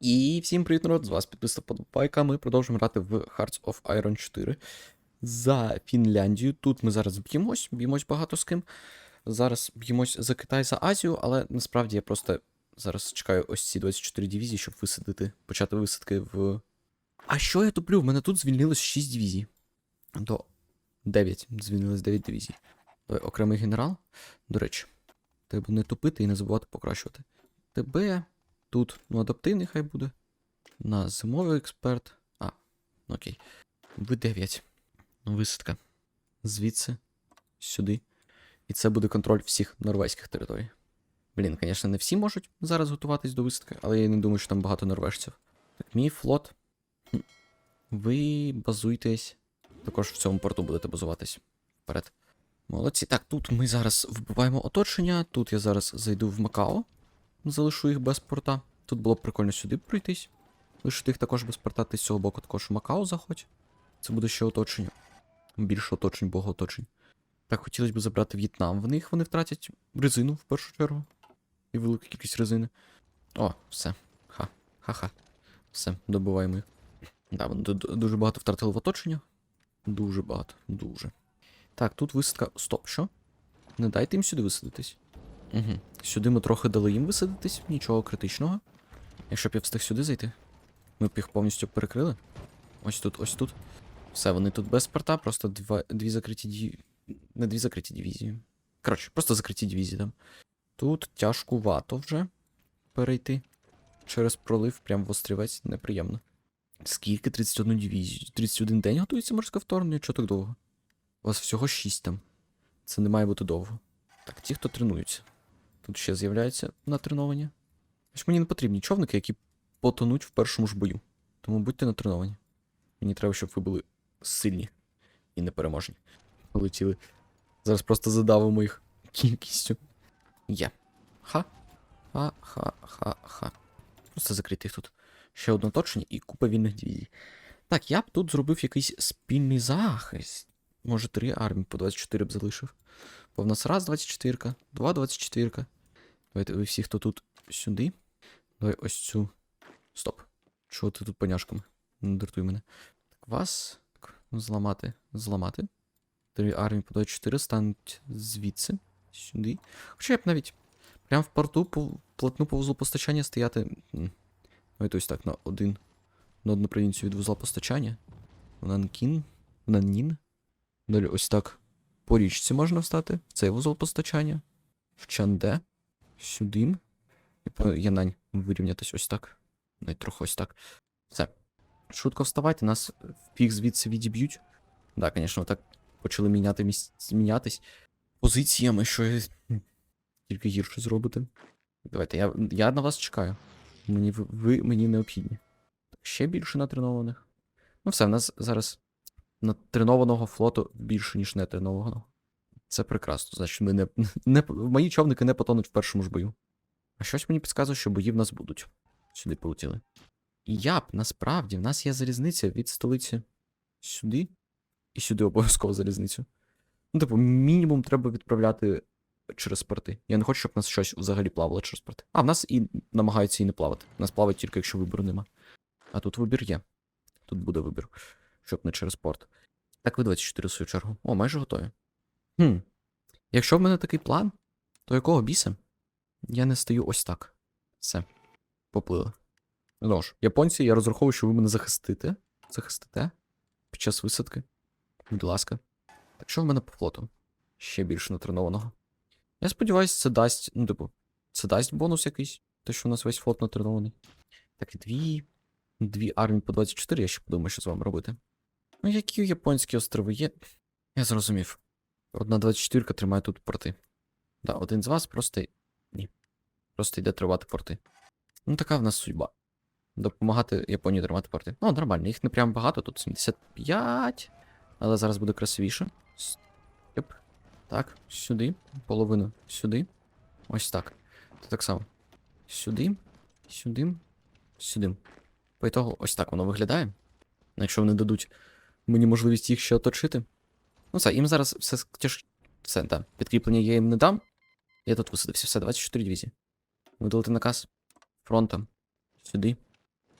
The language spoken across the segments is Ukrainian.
І всім привіт, народ, з вас підписав подбайка. Ми продовжуємо грати в Hearts of Iron 4 за Фінляндію. Тут ми зараз б'ємось, б'ємось багато з ким. Зараз б'ємось за Китай, за Азію, але насправді я просто зараз чекаю ось ці 24 дивізії, щоб висадити, почати висадки в. А що я туплю? В мене тут звільнилось 6 дивізій. До 9. Звільнилось 9 дивізій. Давай, окремий генерал. До речі, треба не тупити і не забувати покращувати. ТБ. Тут, ну, адаптивний хай буде. На зимовий експерт. А, ну окей. В9. Висадка. Звідси. Сюди. І це буде контроль всіх норвезьких територій. Блін, звісно, не всі можуть зараз готуватись до висадки, але я не думаю, що там багато норвежців. Так, мій флот. Ви базуйтесь. Також в цьому порту будете базуватись. Вперед. Молодці. Так, тут ми зараз вбиваємо оточення. Тут я зараз зайду в Макао. Залишу їх без порта. Тут було б прикольно сюди пройтись. Лишити їх також без порта, ти з цього боку також в Макао заходь. Це буде ще оточення. Більше оточень, богооточень. Так, хотілося б забрати В'єтнам. В них вони втратять резину в першу чергу. І велику кількість резини. О, все. Ха. Ха-ха. Все, добиваємо їх. Да, вони дуже багато втратили в оточення. Дуже багато, дуже. Так, тут висадка. Стоп, що? Не дайте їм сюди висадитись. Угу. Сюди ми трохи дали їм висадитись, нічого критичного. Якщо б я встиг сюди зайти, ми б їх повністю перекрили. Ось тут, ось тут. Все, вони тут без порта, просто два, дві закриті дивізії. Не дві закриті дивізії. Коротше, просто закриті дивізії там. Тут тяжкувато вже перейти. Через пролив, прям в острівець, неприємно. Скільки? 31 дивізію. 31 день готується морське вторгнення, чого так довго? У вас всього 6 там. Це не має бути довго. Так, ті, хто тренуються. Тут ще з'являються натреновані. Ось мені не потрібні човники, які потонуть в першому ж бою. Тому будьте натреновані. Мені треба, щоб ви були сильні і непереможні. Полетіли. Зараз просто задавимо їх кількістю. Є. Ха. Ха, ха, ха, ха. Просто закрити їх тут. Ще одне оточення і купа вільних дивізій. Так, я б тут зробив якийсь спільний захист. Може, три армії по 24 б залишив. Бо в нас раз 24, два 24. Давайте ви всі, хто тут сюди. Давай ось цю. Стоп. Чого ти тут поняшками? Не дратуй мене. Так, вас. Так, зламати. Зламати. Три армії по 24 стануть звідси. Сюди. Хоча я б навіть прямо в порту по платну по вузлу постачання стояти. Давайте ось так на один. На одну провінцію від вузла постачання. В Нанкін. В Наннін. Далі ось так. По річці можна встати. В цей вузол постачання. В Чанде. Сюди. По Янань вирівнятись ось так. Навіть трохи ось так. Все. Швидко вставайте, нас в пік звідси відіб'ють. Да, звісно, так почали міняти місць... мінятись позиціями, що я тільки гірше зробите. Давайте, я, я на вас чекаю. Мені ви мені необхідні. Ще більше натренованих. Ну все, в нас зараз натренованого флоту більше, ніж нетренованого. Це прекрасно. Значить, ми не, не, мої човники не потонуть в першому ж бою. А щось мені підказує, що бої в нас будуть. Сюди полетіли. І я б насправді, в нас є залізниця від столиці сюди і сюди обов'язково залізницю. Ну, типу, мінімум треба відправляти через порти. Я не хочу, щоб нас щось взагалі плавало через порти. А, в нас і намагаються і не плавати. Нас плавать тільки, якщо вибору нема. А тут вибір є. Тут буде вибір, щоб не через порт. Так, ви 24 в свою чергу. О, майже готові. Хм. Якщо в мене такий план, то якого біса? Я не стою ось так. Все. Поплили. Ну ж, японці, я розраховую, що ви мене захистите. Захистите під час висадки. Будь ласка. Так що в мене по флоту? Ще більше натренованого. Я сподіваюся, це дасть. Ну, типу, це дасть бонус якийсь. Те, що у нас весь флот натренований. Так, і дві. Дві армії по 24, я ще подумаю, що з вами робити. Ну, які японські острови є. Я зрозумів. Одна 24 тримає тут порти. Да, один з вас просто. Ні. Просто йде тривати порти. Ну, така в нас судьба. Допомагати Японії тримати порти. Ну, нормально, їх не прям багато, тут 75. Але зараз буде красивіше. Йоп. Так, сюди. Половину сюди. Ось так. Це так само. Сюди. Сюди. Сюди. По ітогу, ось так воно виглядає. Якщо вони дадуть мені можливість їх ще оточити. Ну все, їм зараз все тяж... Все, так. Підкріплення я їм не дам. Я тут висадився. Все, 24 дивізії. Видалити наказ фронтом. Сюди.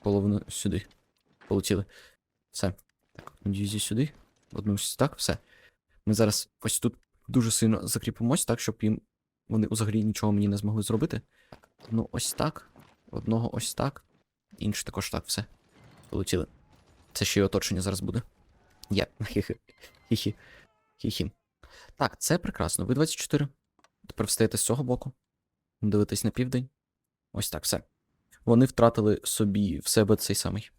половину сюди. Полетіли. Все. Так, дивізію сюди. Одну так, все. Ми зараз ось тут дуже сильно закріпимось, так, щоб їм вони взагалі нічого мені не змогли зробити. Одну ось так, одного ось так, інший також так, все. Полетіли. Це ще й оточення зараз буде. Є. Хі-хі. Хі-хі. Так, це прекрасно. Ви 24. Тепер встаєте з цього боку. Дивитесь на південь. Ось так, все. Вони втратили собі в себе цей самий.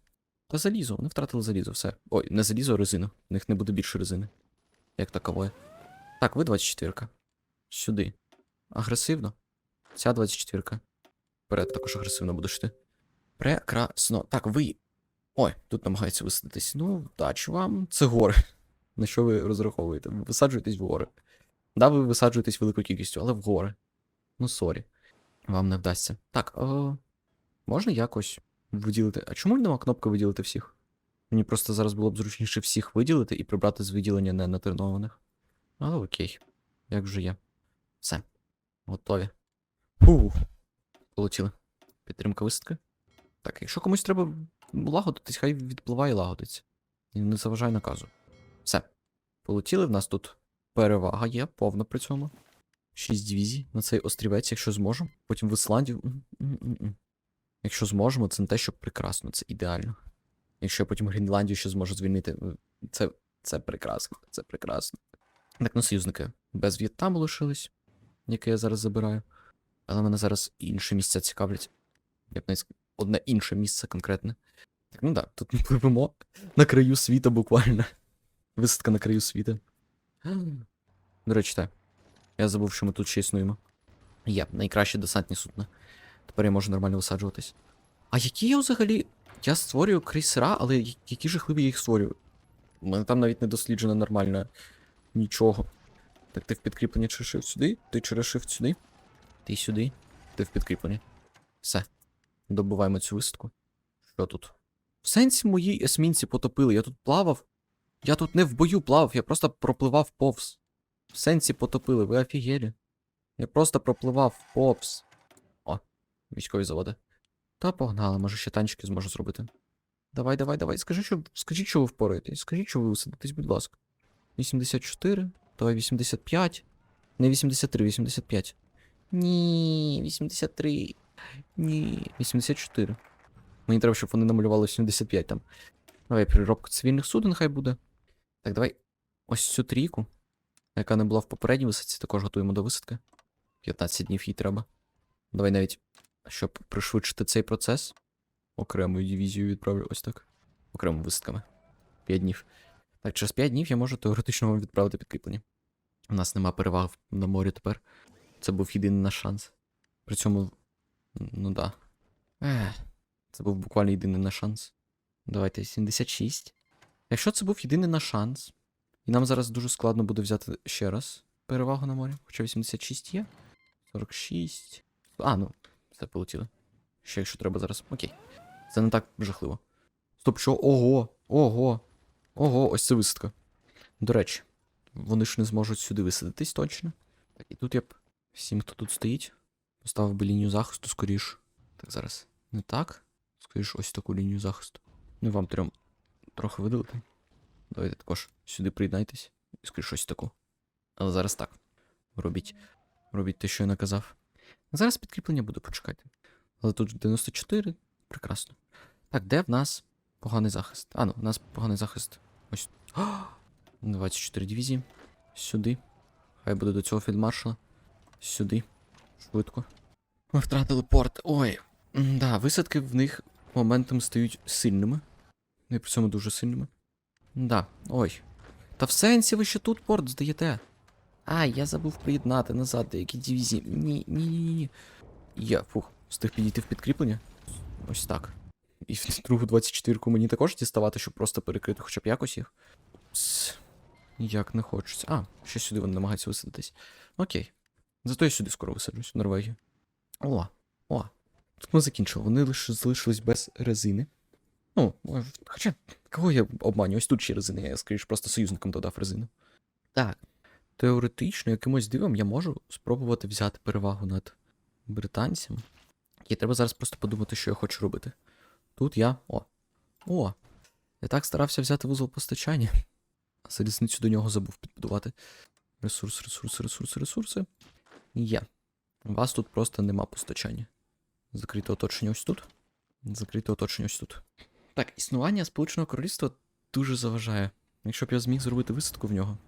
Та залізо, вони втратили залізо, все. Ой, не залізо, а резину. У них не буде більше резини. Як такової. Так, ви 24. Сюди. Агресивно. Ця 24. Вперед також агресивно будеш йти. Прекрасно. Так, ви. Ой, тут намагаються висадитись. Ну, вдачі вам. Це гори. На що ви розраховуєте? Ви висаджуєтесь в гори. Да, ви висаджуєтесь великою кількістю, але в гори. Ну, сорі. Вам не вдасться. Так, о, можна якось виділити. А чому нема кнопки виділити всіх? Мені просто зараз було б зручніше всіх виділити і прибрати з виділення не натренованих. Але окей. Як вже є. Все. Готові. Фух. Полетіли. Підтримка висадки. Так, якщо комусь треба лагодитись, хай відпливає і лагодиться. Не заважає наказу. Все. Полетіли. В нас тут перевага є, повна при цьому. Шість дивізій на цей острівець, якщо зможемо. Потім в Ісландію. Якщо зможемо, це не те, що прекрасно, це ідеально. Якщо я потім Гренландію ще зможу звільнити, е, це, це прекрасно, це прекрасно. Так, ну союзники без В'єтнаму лишились, яке я зараз забираю. Але мене зараз інші місця цікавлять. Я б навіть одне інше місце конкретне. Так, ну так, тут ми пливемо на краю світу буквально. Висадка на краю світу. До речі, так. Я забув, що ми тут ще існуємо. Є, найкраще десантні судна. Тепер я можу нормально висаджуватись. А які я взагалі. Я створюю крейсера, але які жахливі я їх створюю. У мене там навіть не досліджено нормально нічого. Так ти в підкріплення черешив сюди, ти черешив сюди, ти сюди, ти в підкріплення. Все. Добуваємо цю висадку. Що тут? В сенсі моїй есмінці потопили. Я тут плавав. Я тут не в бою плавав, я просто пропливав повз. В сенсі потопили, ви офігелі. Я просто пропливав повз. О, військові заводи. Та погнали, може ще танчики зможу зробити. Давай, давай, давай. Скажи, що, скажіть, що ви впораєтесь. Скажіть, що ви висадитесь, будь ласка. 84, давай 85. Не 83, 85. Ні, 83. Ні, 84. Мені треба, щоб вони намалювали 75 там. Давай переробка цивільних суден хай буде. Так, давай ось цю трійку, яка не була в попередній висадці, також готуємо до висадки. 15 днів їй треба. Давай навіть, щоб пришвидшити цей процес. Окремою дивізією відправлю ось так. Окремими висадками. 5 днів. Так, через 5 днів я можу теоретично вам відправити підкріплення. У нас нема переваг на морі тепер. Це був єдиний наш шанс. При цьому. Ну да. Ех, це був буквально єдиний наш шанс. Давайте 76. Якщо це був єдиний наш шанс, і нам зараз дуже складно буде взяти ще раз перевагу на морі, хоча 86 є. 46. А, ну, все полетіло. Ще якщо треба зараз. Окей. Це не так жахливо. Стоп, що? Ого! Ого! Ого, ось це висадка. До речі, вони ж не зможуть сюди висадитись точно. Так, і тут я б всім, хто тут стоїть, поставив би лінію захисту скоріш. Так, зараз. Не так. Скоріш, ось таку лінію захисту. Ну вам трьом трохи видалити. Давайте також сюди приєднайтесь. І скоріш ось таку. Але зараз так. Робіть. Робіть те, що я наказав. Зараз підкріплення буде, почекайте. Але тут 94. Прекрасно. Так, де в нас поганий захист? А, ну, у нас поганий захист. Ось. А! 24 дивізії. Сюди. Хай буде до цього фільдмаршала. Сюди. Швидко. Ми втратили порт. Ой. Да, висадки в них моментом стають сильними. Ну і при цьому дуже сильними. Да, ой. Та в сенсі ви ще тут порт здаєте. Ай, я забув приєднати назад деякі дивізії. Ні, ні, ні, ні. Я, фух, встиг підійти в підкріплення. Ось так. І в другу 24-ку мені також діставати, щоб просто перекрити хоча б якось їх. Пс, Як не хочеться. А, ще сюди вони намагаються висадитись. Окей. Зато я сюди скоро висаджусь, в Норвегію. О. Тут ми закінчили. Вони лише залишились без резини. Ну, хоча, кого я обманю? Ось тут ще резина, я скоріш просто союзникам додав резину. Так. Теоретично, якимось дивом я можу спробувати взяти перевагу над британцями. І треба зараз просто подумати, що я хочу робити. Тут я. О. О. Я так старався взяти вузол постачання. А залізницю до нього забув підбудувати. Ресурс, ресурс, ресурс, ресурси. Є. У вас тут просто нема постачання. Закрите оточення ось тут. Закрите оточення ось тут. Так, існування Сполученого Королівства дуже заважає. Якщо б я зміг зробити висадку в нього.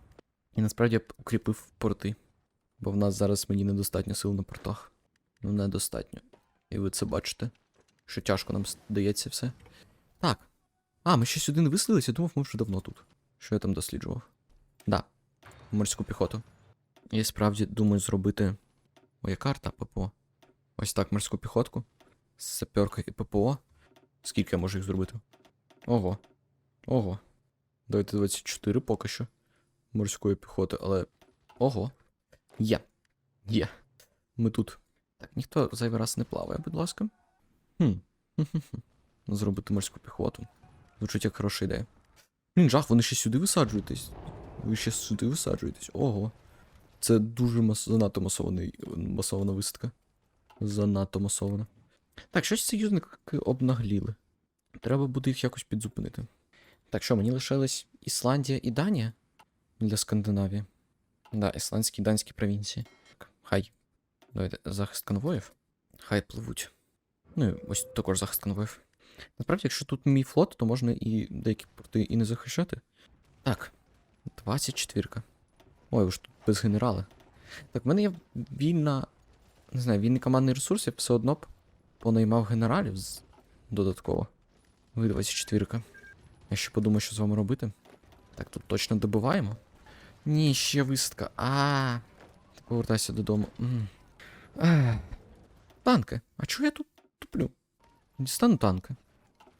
І насправді я б укріпив порти. Бо в нас зараз мені недостатньо сил на портах. Ну, недостатньо. І ви це бачите. Що тяжко нам здається все. Так. А, ми ще сюди не виселилися, я думав, ми вже давно тут. Що я там досліджував? Да. Морську піхоту. Я справді думаю зробити. Моя карта ППО. Ось так морську піхотку. Саперка і ППО. Скільки я можу їх зробити? Ого. Ого. Давайте 24 поки що. Морської піхоти, але. Ого. Є. Є. Ми тут. Так, ніхто зайвий раз не плаває, будь ласка. Хм. Зробити морську піхоту. Звучить як хороша ідея. Блін, жах, вони ще сюди висаджуєтесь. Ви ще сюди висаджуєтесь. Ого. Це дуже мас... занадто масований... масована висадка. Занадто масована. Так, щось союзники обнагліли. Треба буде їх якось підзупинити. Так що, мені лишились Ісландія і Данія для Скандинавії. Да, ісландські і данські провінції. Так, Хай. Давайте захист конвоїв. Хай пливуть. Ну і ось також захист конвоїв. Насправді, якщо тут мій флот, то можна і деякі порти і не захищати. Так. 24. Ой, уж тут без генерала. Так, в мене є вільна. Не знаю, вільний командний ресурс, я б все одно б понаймав генералів з... додатково. Ви 24. Я ще подумаю, що з вами робити. Так, тут точно добиваємо. Ні, ще висадка. А. Повертайся додому. Танки. А чого я тут туплю? Дістану танки.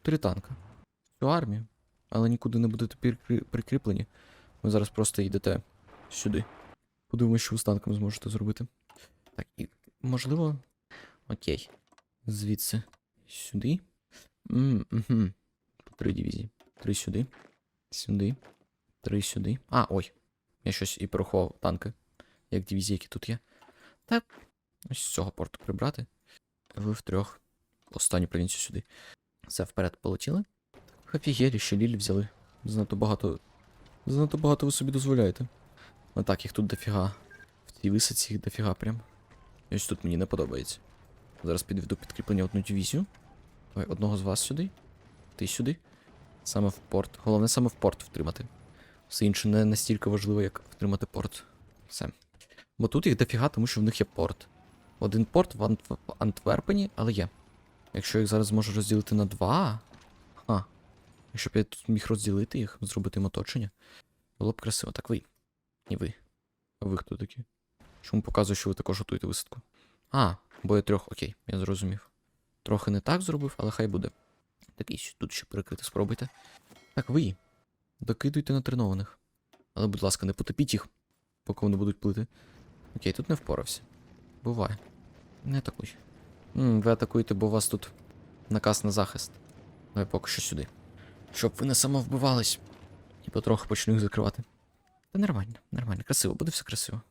Три танка. Всю армію. Але нікуди не будете прикрі- прикріплені. Ви зараз просто йдете сюди. Подумаю, що ви з танками зможете зробити. Так, і можливо. Окей. Звідси. Сюди. М. Три дивізії. Три сюди. Сюди. Три сюди. А, ой. Я щось і порахував танки. Як дивізії, які тут є. Так. Ось з цього порту прибрати. Ви втрьох. Останню провінцію сюди. Все, вперед полетіли. Офігелі, ще ліль взяли. Занадто багато. Занадто багато ви собі дозволяєте. Ну так, їх тут дофіга. В цій висадці їх дофіга прям. Ось тут мені не подобається. Зараз підведу підкріплення одну дивізію. Давай одного з вас сюди. Ти сюди. Саме в порт. Головне саме в порт втримати. Все інше не настільки важливо, як втримати порт. Все. Бо тут їх дофіга, тому що в них є порт. Один порт в, Ант... в Антверпені, але є. Якщо їх зараз зможу розділити на два. А. Якщо б я тут міг розділити їх, зробити їм оточення. Було б красиво. Так ви. І ви. А ви хто такі? Чому показую, що ви також готуєте висадку? А, бо я трьох, окей, я зрозумів. Трохи не так зробив, але хай буде. Такий тут ще перекрити спробуйте. Так, ви. Докидуйте на тренованих. Але, будь ласка, не потопіть їх, поки вони будуть плити. Окей, тут не впорався. Буває. Не атакуй. М, ви атакуєте, бо у вас тут наказ на захист. Давай поки що сюди. Щоб ви не самовбивались. І потроху почну їх закривати. Та нормально, нормально, красиво, буде все красиво.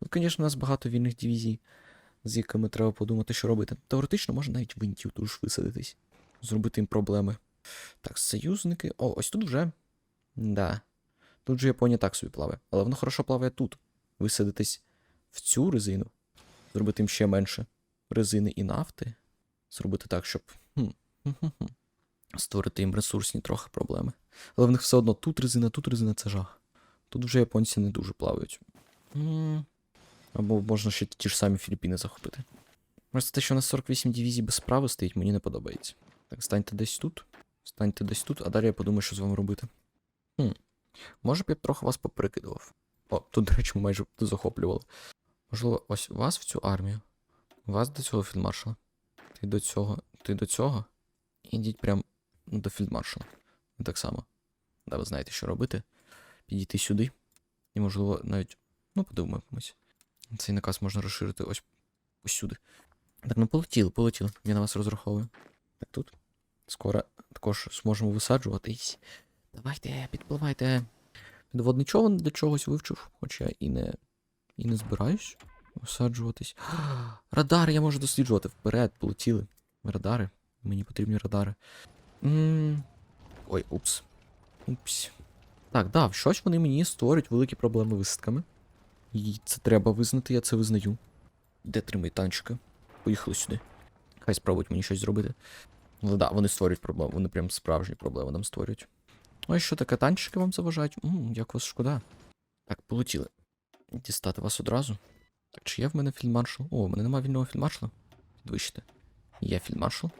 Тут, звісно, у нас багато вільних дивізій, з якими треба подумати, що робити. Теоретично можна навіть винтів тут ж висадитись, зробити їм проблеми. Так, союзники. О, ось тут вже. Да. Тут же Японія так собі плаває. Але воно хорошо плаває тут. Висадитись в цю резину, зробити їм ще менше резини і нафти. Зробити так, щоб. Створити їм ресурсні трохи проблеми. Але в них все одно тут резина, тут резина це жах. Тут вже японці не дуже плавають. Або можна ще ті ж самі Філіппіни захопити. Просто те, що у нас 48 дивізій без справи стоїть, мені не подобається. Так, станьте десь тут. Станьте десь тут, а далі я подумаю, що з вами робити. Хм. Може б я б трохи вас поперекидував. О, тут, до речі, майже захоплювали. Можливо, ось вас в цю армію. Вас до цього фільдмаршала. Ти до цього, ти до цього. І йдіть прям до фільдмаршала. І так само. Да, ви знаєте, що робити. Підійти сюди. І, можливо, навіть. Ну, подумаємо комусь. Цей наказ можна розширити ось ось сюди. Так, ну полетіли, полетіли. Я на вас розраховую. Так тут. Скоро також зможемо висаджуватись. Давайте, підпливайте. Підводний човен для чогось вивчив, хоча і не. і не збираюсь висаджуватись. Радари я можу досліджувати. Вперед, полетіли. Радари. Мені потрібні радари. М, Ой, упс. Упс. Так, да, щось вони мені створюють великі проблеми висадками. І це треба визнати, я це визнаю. Де тримай танчика? Поїхали сюди. Хай спробують мені щось зробити. Ну да, вони створюють проблеми, вони прям справжні проблеми нам створюють. Ой, що таке танчики вам заважають? М, як вас шкода. Так, полетіли. Дістати вас одразу. Так, чи є в мене фільдмаршал? О, в мене немає вільного фільдмаршала. Підвищити. Є фільдмаршал.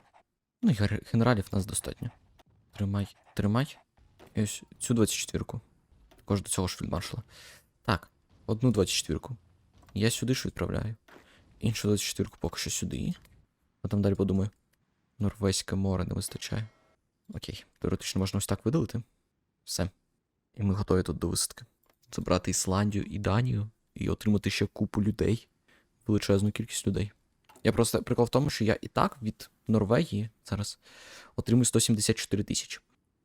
Ну і генералів нас достатньо. Тримай, тримай. І ось цю 24-ку. Також до цього ж фільдмаршала. Одну 24-ку. Я сюди ж відправляю. Іншу 24-ку поки що сюди. А там далі подумаю. Норвезьке море не вистачає. Окей, теоретично можна ось так видалити. Все. І ми готові тут до висадки. Забрати Ісландію і Данію і отримати ще купу людей. Величезну кількість людей. Я просто прикол в тому, що я і так від Норвегії зараз отримую 174 тисячі.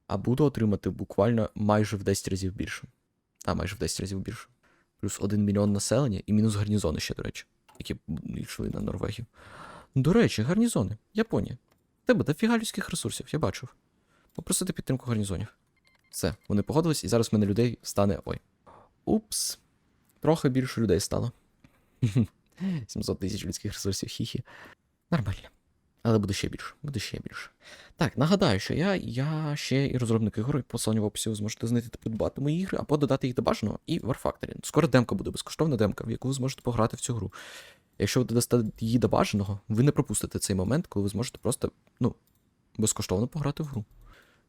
А буду отримати буквально майже в 10 разів більше. А, майже в 10 разів більше. Плюс 1 мільйон населення і мінус гарнізони ще, до речі, які йшли на Норвегію. До речі, гарнізони. Японія. Тебе дофіга людських ресурсів, я бачив. Попросити підтримку гарнізонів. Все, вони погодились, і зараз в мене людей стане. Ой. Упс. Трохи більше людей стало. 700 тисяч людських ресурсів, хі-хі. Нормально. Але буде ще більше, буде ще більше. Так, нагадаю, що я, я ще і розробник ігор, і посилання в описі ви зможете знайти та придбати мої ігри, або додати їх до бажаного і War Factory. Скоро демка буде, безкоштовна демка, в яку ви зможете пограти в цю гру. Якщо ви додасте її до бажаного, ви не пропустите цей момент, коли ви зможете просто, ну, безкоштовно пограти в гру.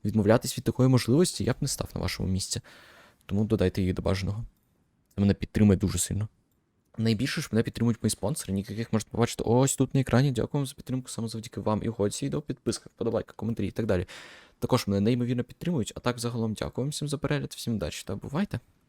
Відмовлятись від такої можливості я б не став на вашому місці. Тому додайте її до бажаного. Це мене підтримує дуже сильно. Найбільше ж мене підтримують мої спонсори, ніяких можете побачити ось тут на екрані. Дякую за підтримку саме завдяки вам і гоці, до підписка, вподобайка, коментарі і так далі. Також мене неймовірно підтримують, а так загалом дякую всім за перегляд, всім удачі та бувайте!